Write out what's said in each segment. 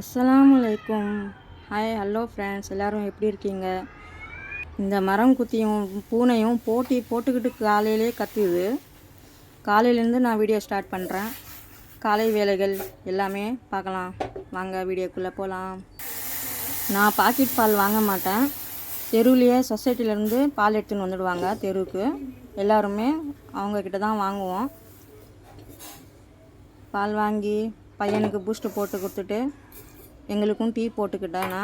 அஸ்ஸலாமு அலைக்கும். Hi hello friends எல்லோரும் எப்படி இருக்கீங்க? இந்த மரம் குத்தியும் பூனையும் போட்டி போட்டுக்கிட்டு காலையிலே கத்துது. காலையிலேருந்து நான் வீடியோ ஸ்டார்ட் பண்ணுறேன் காலை வேலைகள் எல்லாமே பார்க்கலாம். வாங்க வீடியோக்குள்ளே போகலாம் நான் பாக்கெட் பால் வாங்க மாட்டேன். தெருவிலேயே சொசைட்டிலேருந்து பால் எடுத்துன்னு வந்துடுவாங்க தெருவுக்கு. எல்லாருமே அவங்கக்கிட்ட தான் வாங்குவோம். பால் வாங்கி பையனுக்கு பூஸ்ட்டு போட்டு கொடுத்துட்டு எங்களுக்கும் டீ போட்டுக்கிட்டானா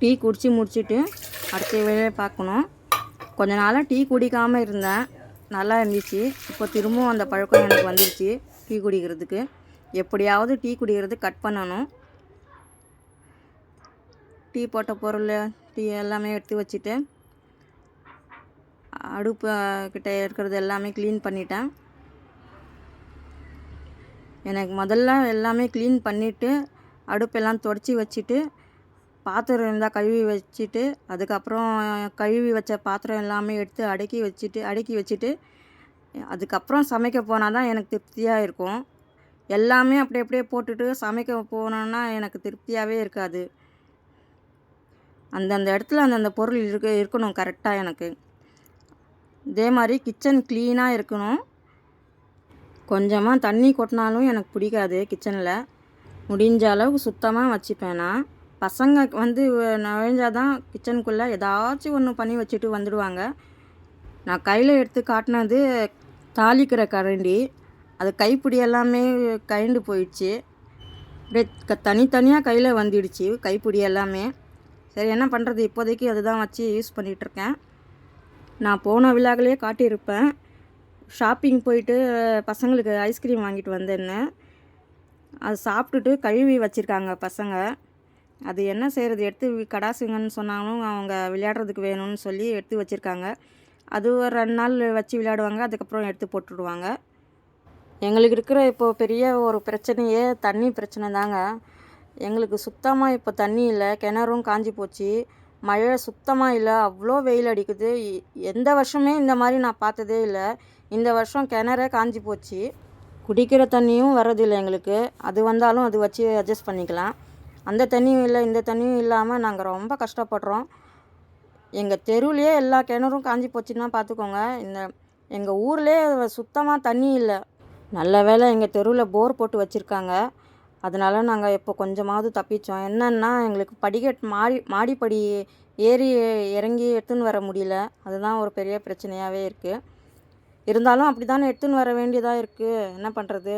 டீ குடித்து முடிச்சுட்டு அடுத்த வேலையை பார்க்கணும். கொஞ்ச நாளாக டீ குடிக்காமல் இருந்தேன். நல்லா இருந்துச்சு. இப்போ திரும்பவும் அந்த பழக்கம் எனக்கு வந்துடுச்சு டீ குடிக்கிறதுக்கு. எப்படியாவது டீ குடிக்கிறது கட் பண்ணணும். டீ போட்ட பொருள் டீ எல்லாமே எடுத்து வச்சுட்டு அடுப்பு கிட்டே இருக்கிறது எல்லாமே க்ளீன் பண்ணிட்டேன். எனக்கு முதல்ல எல்லாமே க்ளீன் பண்ணிவிட்டு அடுப்பெல்லாம் தொடச்சி வச்சுட்டு பாத்திரம் இருந்தால் கழுவி வச்சுட்டு அதுக்கப்புறம் கழுவி வச்ச பாத்திரம் எல்லாமே எடுத்து அடுக்கி வச்சுட்டு அடுக்கி வச்சுட்டு அதுக்கப்புறம் சமைக்க போனால் தான் எனக்கு திருப்தியாக இருக்கும். எல்லாமே அப்படி அப்படியே போட்டுட்டு சமைக்க போனோன்னா எனக்கு திருப்தியாகவே இருக்காது. அந்தந்த இடத்துல அந்தந்த பொருள் இருக்க இருக்கணும் கரெக்டாக எனக்கு. இதே மாதிரி கிச்சன் க்ளீனாக இருக்கணும். கொஞ்சமாக தண்ணி கொட்டினாலும் எனக்கு பிடிக்காது கிச்சனில். முடிஞ்ச அளவுக்கு சுத்தமாக வச்சுப்பேன் நான். பசங்க வந்து நுழைஞ்சாதான் கிச்சனுக்குள்ளே ஏதாச்சும் ஒன்று பண்ணி வச்சுட்டு வந்துடுவாங்க. நான் கையில் எடுத்து காட்டினது தாளிக்கிற கரண்டி. அது கைப்பிடி எல்லாமே கயண்டு போயிடுச்சு. அப்படியே தனித்தனியாக கையில் வந்துடுச்சு கைப்பிடி எல்லாமே. சரி என்ன பண்ணுறது இப்போதைக்கு அதுதான் வச்சு யூஸ் பண்ணிகிட்ருக்கேன் நான் போன விழாக்களையே காட்டியிருப்பேன். ஷாப்பிங் போயிட்டு பசங்களுக்கு ஐஸ்கிரீம் வாங்கிட்டு வந்தேன்னு. அது சாப்பிட்டுட்டு கழுவி வச்சுருக்காங்க பசங்க. அது என்ன செய்கிறது எடுத்து கடாசுங்கன்னு சொன்னாலும் அவங்க விளையாடுறதுக்கு வேணும்னு சொல்லி எடுத்து வச்சுருக்காங்க. அது ஒரு ரெண்டு நாள் வச்சு விளையாடுவாங்க. அதுக்கப்புறம் எடுத்து போட்டுடுவாங்க. எங்களுக்கு இருக்கிற இப்போது பெரிய ஒரு பிரச்சனையே தண்ணி பிரச்சனை தாங்க. எங்களுக்கு சுத்தமாக இப்போ தண்ணி இல்லை. கிணறும் காஞ்சி போச்சு. மழை சுத்தமாக இல்லை அவ்வளோ வெயில் அடிக்குது. எந்த வருஷமே இந்த மாதிரி நான் பார்த்ததே இல்லை. இந்த வருஷம் கிணறே காஞ்சி போச்சு. குடிக்கிற தண்ணியும் வர்றதில்லை எங்களுக்கு. அது வந்தாலும் அது வச்சு அட்ஜஸ்ட் பண்ணிக்கலாம். அந்த தண்ணியும் இல்லை இந்த தண்ணியும் இல்லாமல் நாங்கள் ரொம்ப கஷ்டப்படுறோம். எங்கள் தெருவிலே எல்லா கிணறும் காஞ்சி போச்சுன்னா பார்த்துக்கோங்க. இந்த எங்கள் ஊர்லேயே சுத்தமாக தண்ணி இல்லை. நல்ல வேளை எங்கள் தெருவில் போர் போட்டு வச்சுருக்காங்க. அதனால நாங்கள் இப்போ கொஞ்சமாவது தப்பித்தோம் என்னன்னா எங்களுக்கு படிக்கட் மாடி மாடிப்படி ஏறி இறங்கி எடுத்துன்னு வர முடியல. அதுதான் ஒரு பெரிய பிரச்சனையாகவே இருக்குது இருந்தாலும் அப்படி தானே எடுத்துன்னு வர வேண்டியதாக இருக்குது என்ன பண்ணுறது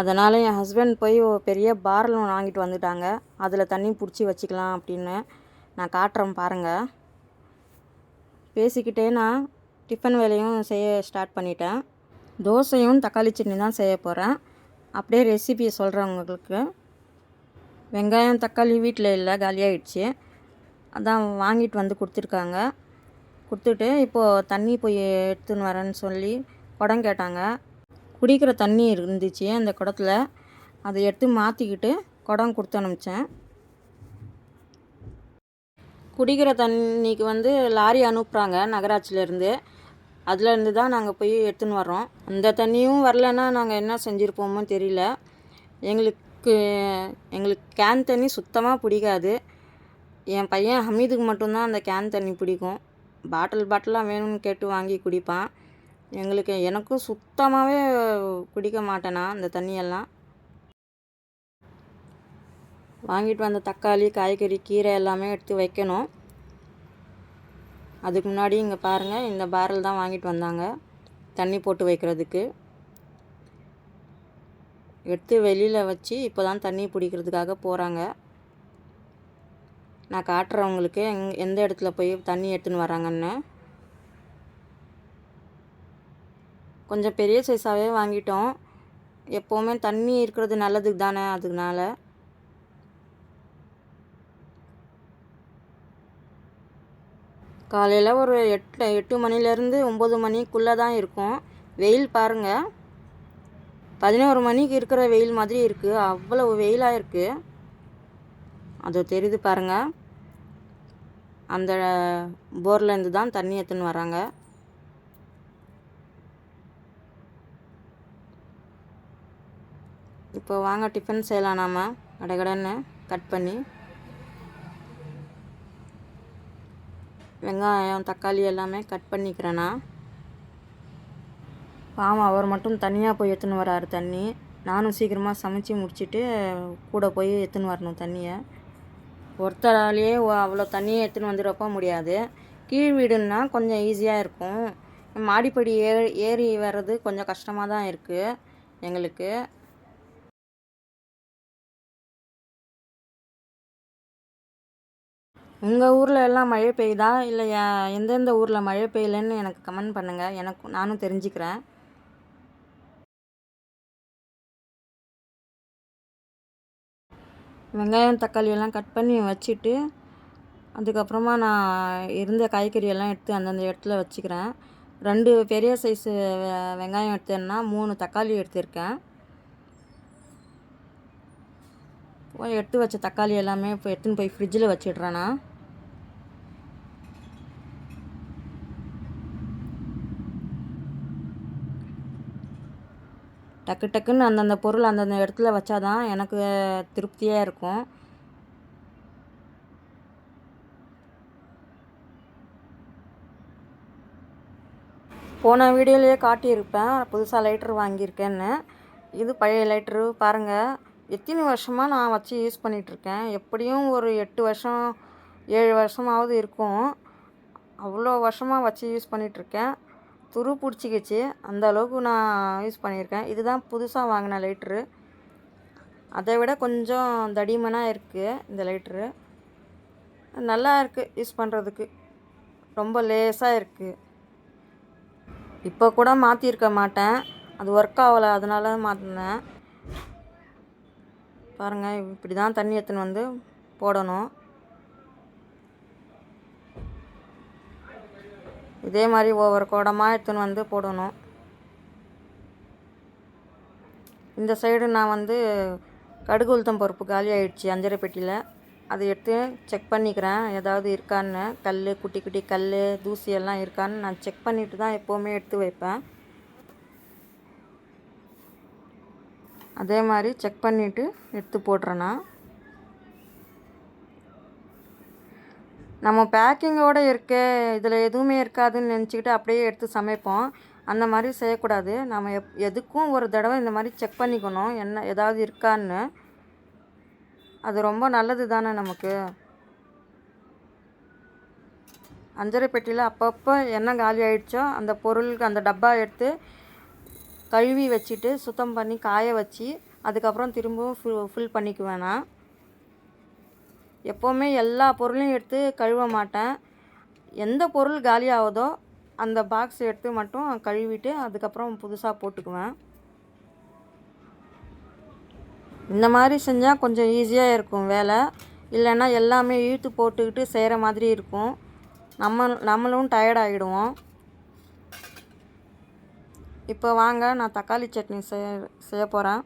அதனால் என் ஹஸ்பண்ட் போய் பெரிய பார்ல் ஒன்று வாங்கிட்டு வந்துட்டாங்க. அதில் தண்ணி பிடிச்சி வச்சுக்கலாம் அப்படின்னு நான் காட்டுறேன் பாருங்கள் பேசிக்கிட்டே நான் டிஃபன் வேலையும் செய்ய ஸ்டார்ட் பண்ணிட்டேன். தோசையும் தக்காளி சட்னி தான் செய்ய போகிறேன் அப்படியே ரெசிபியை சொல்கிறேன் உங்களுக்கு. வெங்காயம் தக்காளி வீட்டில் இல்லை காலியாகிடுச்சு அதான் வாங்கிட்டு வந்து கொடுத்துருக்காங்க. கொடுத்துட்டு இப்போது தண்ணி போய் எடுத்துன்னு வரேன்னு சொல்லி குடம் கேட்டாங்க. குடிக்கிற தண்ணி இருந்துச்சு அந்த குடத்துல. அதை எடுத்து மாற்றிக்கிட்டு குடம் கொடுத்து அனுப்பிச்சேன். குடிக்கிற தண்ணிக்கு வந்து லாரி அனுப்புகிறாங்க நகராட்சியிலேருந்து அதுலேருந்து தான் நாங்கள் போய் எடுத்துன்னு வர்றோம். அந்த தண்ணியும் வரலன்னா நாங்கள் என்ன செஞ்சுருப்போமோ தெரியல. எங்களுக்கு எங்களுக்கு கேன் தண்ணி சுத்தமாக பிடிக்காது. என் பையன் ஹமீதுக்கு மட்டும்தான் அந்த கேன் தண்ணி பிடிக்கும். பாட்டில் பாட்டிலாக வேணும்னு கேட்டு வாங்கி குடிப்பான். எங்களுக்கு எனக்கும் சுத்தமாகவே குடிக்க மாட்டேனா அந்த தண்ணியெல்லாம். வாங்கிட்டு வந்த தக்காளி காய்கறி கீரை எல்லாமே எடுத்து வைக்கணும். அதுக்கு முன்னாடி இங்கே பாருங்கள் இந்த பேரல் தான் வாங்கிட்டு வந்தாங்க. தண்ணி போட்டு வைக்கிறதுக்கு. எடுத்து வெளியில் வச்சு இப்போ தான் தண்ணி பிடிக்கிறதுக்காக போகிறாங்க நான் காட்டுறவங்களுக்கு எங் எந்த இடத்துல போய் தண்ணி எடுத்துன்னு வராங்கன்னு. கொஞ்சம் பெரிய சைஸாகவே வாங்கிட்டோம். எப்போவுமே தண்ணி இருக்கிறது நல்லதுக்கு தானே அதுக்குனால. காலையில் ஒரு எட்டு எட்டு மணிலேருந்து ஒம்பது மணிக்குள்ளே தான் இருக்கும். வெயில் பாருங்கள் பதினோரு மணிக்கு இருக்கிற வெயில் மாதிரி இருக்குது அவ்வளவு வெயிலாக இருக்குது அது தெரியுது பாருங்கள் அந்த போர்லேருந்து தான் தண்ணி எடுத்துன்னு வராங்க. இப்போ வாங்க டிஃபன் செய்யலாம் நாம். கடகடன்னு கட் பண்ணி. வெங்காயம் தக்காளி எல்லாமே கட் பண்ணிக்கிறேண்ணா பாவம் அவர் மட்டும் தனியாக போய் எடுத்துன்னு வராரு தண்ணி. நானும் சீக்கிரமாக சமைச்சு முடிச்சுட்டு கூட போய் எடுத்துன்னு வரணும் தண்ணியை. ஒருத்தராலேயே அவ்வளோ தண்ணியை எடுத்துன்னு வந்துடப்போ முடியாது. கீழ் வீடுன்னா கொஞ்சம் ஈஸியாக இருக்கும். மாடிப்படி ஏறி ஏறி வர்றது கொஞ்சம் கஷ்டமாக தான் இருக்குது எங்களுக்கு. உங்கள் ஊரில் எல்லாம் மழை பெய்யுதா? இல்லை எந்தெந்த ஊரில் மழை பெய்யலன்னு எனக்கு கமெண்ட் பண்ணுங்கள் எனக்கு நானும் தெரிஞ்சுக்கிறேன். வெங்காயம் தக்காளி எல்லாம் கட் பண்ணி வச்சுட்டு அதுக்கப்புறமா நான் இருந்த காய்கறியெல்லாம் எடுத்து அந்தந்த இடத்துல வச்சுக்கிறேன். ரெண்டு பெரிய சைஸு வெங்காயம் எடுத்தேன்னா மூணு தக்காளி எடுத்திருக்கேன். போய் எடுத்து வச்ச தக்காளி எல்லாமே இப்போ எடுத்துன்னு போய் ஃப்ரிட்ஜில் வச்சிடுறேண்ணா டக்கு டக்குன்னு அந்தந்த பொருள் அந்தந்த இடத்துல வச்சாதான் எனக்கு திருப்தியாக இருக்கும். போன வீடியோலேயே காட்டியிருப்பேன். புதுசாக லைட்ரு வாங்கியிருக்கேன்னு. இது பழைய லைட்ரு பாருங்கள் எத்தனை வருஷமாக நான் வச்சு யூஸ் பண்ணிகிட்ருக்கேன் எப்படியும் ஒரு எட்டு வருஷம் ஏழு வருஷமாவது இருக்கும். அவ்வளோ வருஷமாக வச்சு யூஸ் பண்ணிகிட்ருக்கேன் துரு பிடிச்சிக்கிச்சு. அந்த அளவுக்கு நான் யூஸ் பண்ணியிருக்கேன். இதுதான் புதுசாக வாங்கின லைட்ரு. அதை விட கொஞ்சம் தடிமனாக இருக்குது இந்த லைட்ரு. நல்லா இருக்குது யூஸ் பண்ணுறதுக்கு ரொம்ப லேசாக இருக்குது இப்போ கூட மாற்றிருக்க மாட்டேன். அது ஒர்க் ஆகலை அதனால மாற்றினேன் பாருங்கள் இப்படி தான் தண்ணி எடுத்துன்னு வந்து போடணும். இதே மாதிரி ஒவ்வொரு குடமாக எடுத்துன்னு வந்து போடணும். இந்த சைடு நான் வந்து கடுகு உளுத்தம் பருப்பு காலி ஆயிடுச்சு அஞ்சரை பெட்டியில். அதை எடுத்து செக் பண்ணிக்கிறேன் ஏதாவது இருக்கான்னு. கல் குட்டி குட்டி கல் தூசி எல்லாம் இருக்கான்னு நான் செக் பண்ணிட்டு தான் எப்போவுமே எடுத்து வைப்பேன். அதே மாதிரி செக் பண்ணிவிட்டு எடுத்து போடுறேன்னா நம்ம பேக்கிங்கோடு இருக்க இதில் எதுவுமே இருக்காதுன்னு நினச்சிக்கிட்டு அப்படியே எடுத்து சமைப்போம். அந்த மாதிரி செய்யக்கூடாது. நம்ம எப் எதுக்கும் ஒரு தடவை இந்த மாதிரி செக் பண்ணிக்கணும். என்ன ஏதாவது இருக்கான்னு. அது ரொம்ப நல்லது தானே நமக்கு. அஞ்சரை பெட்டியில் அப்பப்போ என்ன காலி ஆகிடுச்சோ அந்த பொருளுக்கு அந்த டப்பா எடுத்து கழுவி வச்சுட்டு சுத்தம் பண்ணி காய வச்சு அதுக்கப்புறம் திரும்பவும் ஃபுல் ஃபில் பண்ணிக்குவேன் நான் எப்போவுமே எல்லா பொருளையும் எடுத்து கழுவ மாட்டேன். எந்த பொருள் காலியாகுதோ அந்த பாக்ஸ் எடுத்து மட்டும் கழுவிட்டு அதுக்கப்புறம் புதுசாக போட்டுக்குவேன். இந்த மாதிரி செஞ்சால் கொஞ்சம் ஈஸியாக இருக்கும் வேலை. இல்லைன்னா எல்லாமே இழுத்து போட்டுக்கிட்டு செய்கிற மாதிரி இருக்கும். நம்ம நம்மளும் டயர்ட் ஆகிடுவோம் இப்போ வாங்க நான் தக்காளி சட்னி செய்ய செய்ய போகிறேன்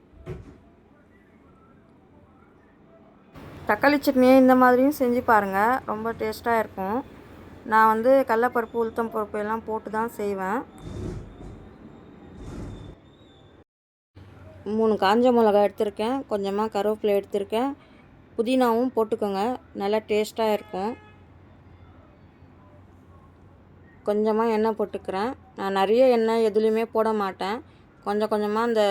தக்காளி சட்னியை இந்த மாதிரியும் செஞ்சு பாருங்கள் ரொம்ப டேஸ்ட்டாக இருக்கும். நான் வந்து கடலப்பருப்பு உளுத்தம் பருப்பு எல்லாம் போட்டு தான் செய்வேன். மூணு காஞ்ச மிளகா எடுத்திருக்கேன். கொஞ்சமாக கருவேப்பிலை எடுத்திருக்கேன். புதினாவும் போட்டுக்கோங்க. நல்லா டேஸ்ட்டாக இருக்கும். கொஞ்சமாக எண்ணெய் போட்டுக்கிறேன். நான் நிறைய எண்ணெய் எதுலேயுமே போட மாட்டேன். கொஞ்சம் கொஞ்சமாக அந்த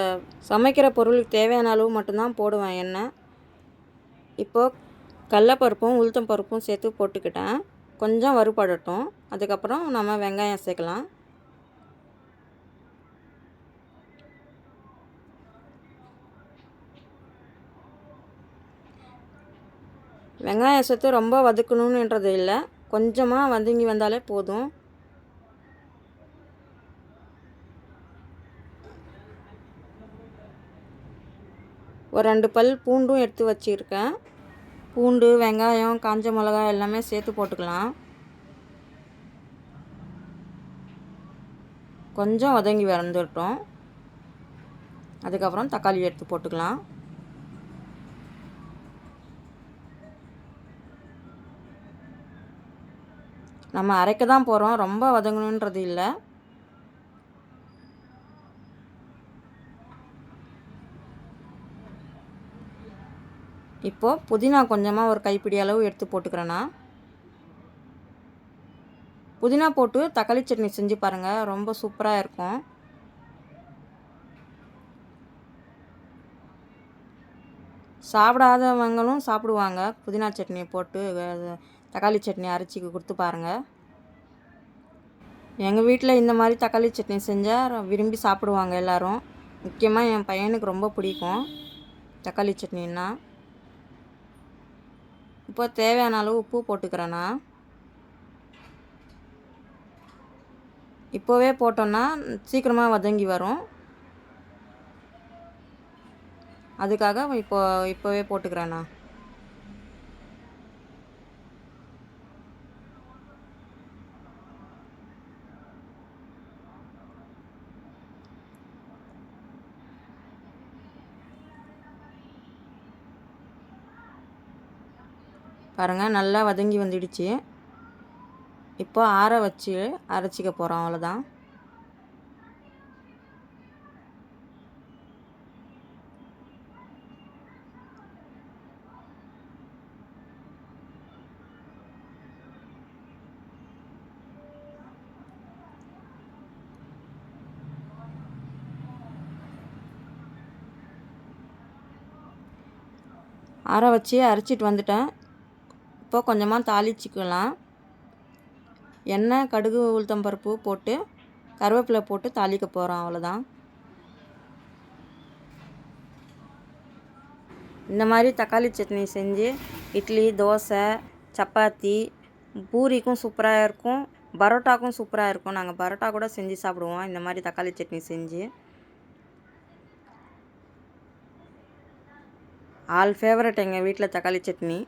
சமைக்கிற பொருளுக்கு தேவையான அளவு மட்டும்தான் போடுவேன் எண்ணெய். இப்போது கடலப்பருப்பும் உளுத்தம் பருப்பும் சேர்த்து போட்டுக்கிட்டேன். கொஞ்சம் வறுபடட்டும். அதுக்கப்புறம் நம்ம வெங்காயம் சேர்க்கலாம். வெங்காயம் சேர்த்து ரொம்ப வதக்கணுன்றது இல்லை. கொஞ்சமாக வதங்கி வந்தாலே போதும். ஒரு ரெண்டு பல் பூண்டும் எடுத்து வச்சுருக்கேன். பூண்டு வெங்காயம் காஞ்ச மிளகா எல்லாமே சேர்த்து போட்டுக்கலாம். கொஞ்சம் வதங்கி வறந்துட்டோம் அதுக்கப்புறம் தக்காளி எடுத்து போட்டுக்கலாம். நம்ம அரைக்க தான் போகிறோம் ரொம்ப வதங்கணுன்றது இல்லை. இப்போது புதினா கொஞ்சமாக ஒரு கைப்பிடி அளவு எடுத்து போட்டுக்கிறேன்னா புதினா போட்டு தக்காளி சட்னி செஞ்சு பாருங்கள் ரொம்ப சூப்பராக இருக்கும். சாப்பிடாதவங்களும் சாப்பிடுவாங்க புதினா சட்னி போட்டு தக்காளி சட்னி அரைச்சி கொடுத்து பாருங்கள் எங்கள் வீட்டில் இந்த மாதிரி தக்காளி சட்னி செஞ்சால் விரும்பி சாப்பிடுவாங்க எல்லோரும். முக்கியமாக என் பையனுக்கு ரொம்ப பிடிக்கும் தக்காளி சட்னின்னா. இப்போ தேவையான அளவு உப்பு போட்டுக்கிறேன்னா இப்போவே போட்டோன்னா சீக்கிரமாக வதங்கி வரும். அதுக்காக இப்போ இப்போவே போட்டுக்கிறேண்ணா பாருங்கள் நல்லா வதங்கி வந்துடுச்சு. இப்போ ஆற வச்சு அரைச்சிக்க போகிறோம் அவ்வளோதான் ஆற வச்சு அரைச்சிட்டு வந்துட்டேன். இப்போ கொஞ்சமாக தாளிச்சிக்கலாம். எண்ணெய் கடுகு உளுத்தம்பருப்பு போட்டு கருவேப்பிலை போட்டு தாளிக்க போகிறோம் அவ்வளோதான் இந்த மாதிரி தக்காளி சட்னி செஞ்சு இட்லி தோசை சப்பாத்தி பூரிக்கும் சூப்பராக இருக்கும் பரோட்டாக்கும் சூப்பராக இருக்கும். நாங்கள் பரோட்டா கூட செஞ்சு சாப்பிடுவோம் இந்த மாதிரி தக்காளி சட்னி செஞ்சு. ஆல் ஃபேவரட் எங்கள் வீட்டில் தக்காளி சட்னி.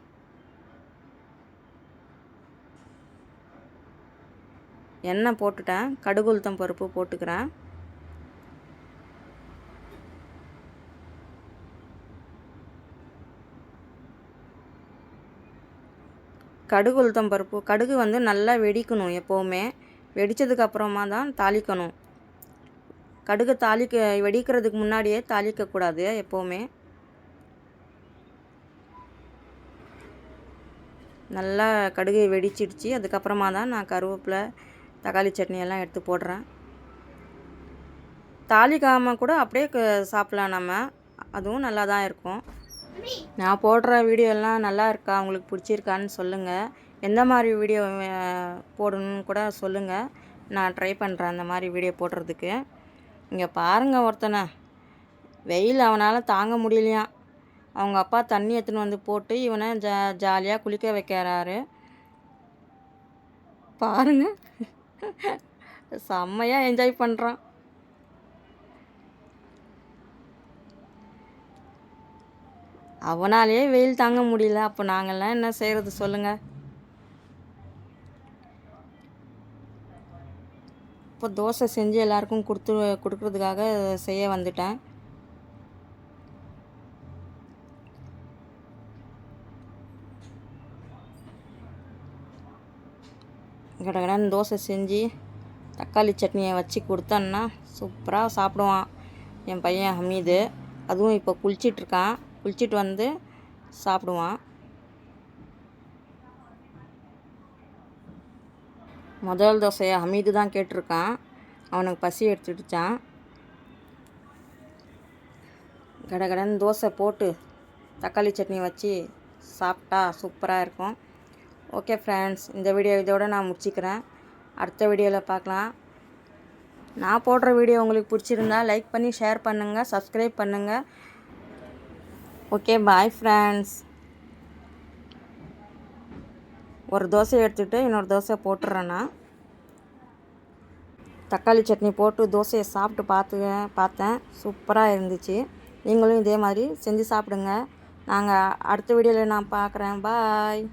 எண்ணெய் போட்டுட்டேன். கடுகு உளுத்தம் பருப்பு போட்டுக்கிறேன். கடுகு உளுத்தம் பருப்பு. கடுகு வந்து நல்லா வெடிக்கணும் எப்போவுமே. வெடித்ததுக்கு அப்புறமா தான் தாளிக்கணும். கடுகு தாளிக்க வெடிக்கிறதுக்கு முன்னாடியே தாளிக்கக்கூடாது எப்போவுமே. நல்லா கடுகு வெடிச்சிடுச்சு. அதுக்கப்புறமா தான் நான் கருவேப்பிலை தக்காளி சட்னி எல்லாம் எடுத்து போடுறேன். தாளிக்காமல் கூட அப்படியே சாப்பிட்லாம் நம்ம. அதுவும் நல்லா தான் இருக்கும். நான் போடுற வீடியோ எல்லாம் நல்லா இருக்கா? உங்களுக்கு பிடிச்சிருக்கான்னு சொல்லுங்கள் எந்த மாதிரி வீடியோ போடணும்னு கூட சொல்லுங்கள் நான் ட்ரை பண்ணுறேன் அந்த மாதிரி வீடியோ போடுறதுக்கு. இங்கே பாருங்கள் ஒருத்தனை. வெயில் அவனால் தாங்க முடியலையாம் அவங்க அப்பா தண்ணி எடுத்துன்னு வந்து போட்டு இவனை ஜா ஜாலியாக குளிக்க வைக்கிறாரு. பாருங்கள் செம்மையாக என்ஜாய் பண்ணுறான் அவனாலேயே வெயில் தாங்க முடியல. அப்போ நாங்கள்லாம் என்ன செய்கிறது சொல்லுங்கள் இப்போ தோசை செஞ்சு எல்லாருக்கும் கொடுத்து கொடுக்குறதுக்காக செய்ய வந்துட்டேன். கடகடன்னு தோசை செஞ்சு தக்காளி சட்னியை வச்சு கொடுத்தேன்னா சூப்பராக சாப்பிடுவான். என் பையன் ஹமீது. அதுவும் இப்போ குளிச்சிட்ருக்கான். குளிச்சிட்டு வந்து சாப்பிடுவான். முதல் தோசையை ஹமீது தான் கேட்டிருக்கான். அவனுக்கு பசி எடுத்துடுச்சான். கடகடன்னு தோசை போட்டு தக்காளி சட்னி வச்சு சாப்பிட்டா சூப்பராக இருக்கும். ஓகே ஃப்ரெண்ட்ஸ் இந்த வீடியோ இதோட நான் முடிச்சிக்கிறேன். அடுத்த வீடியோவில் பார்க்கலாம். நான் போடுற வீடியோ உங்களுக்கு பிடிச்சிருந்தா லைக் பண்ணி ஷேர் பண்ணுங்கள் சப்ஸ்கிரைப் பண்ணுங்கள் ஓகே பாய் ஃப்ரெண்ட்ஸ் ஒரு தோசை எடுத்துகிட்டு இன்னொரு தோசை போட்டுறேன்னா தக்காளி சட்னி போட்டு தோசையை சாப்பிட்டு பார்த்து பார்த்தேன். சூப்பராக இருந்துச்சு. நீங்களும் இதே மாதிரி செஞ்சு சாப்பிடுங்க. நாங்கள் அடுத்த வீடியோவில் நான் பார்க்குறேன். பாய்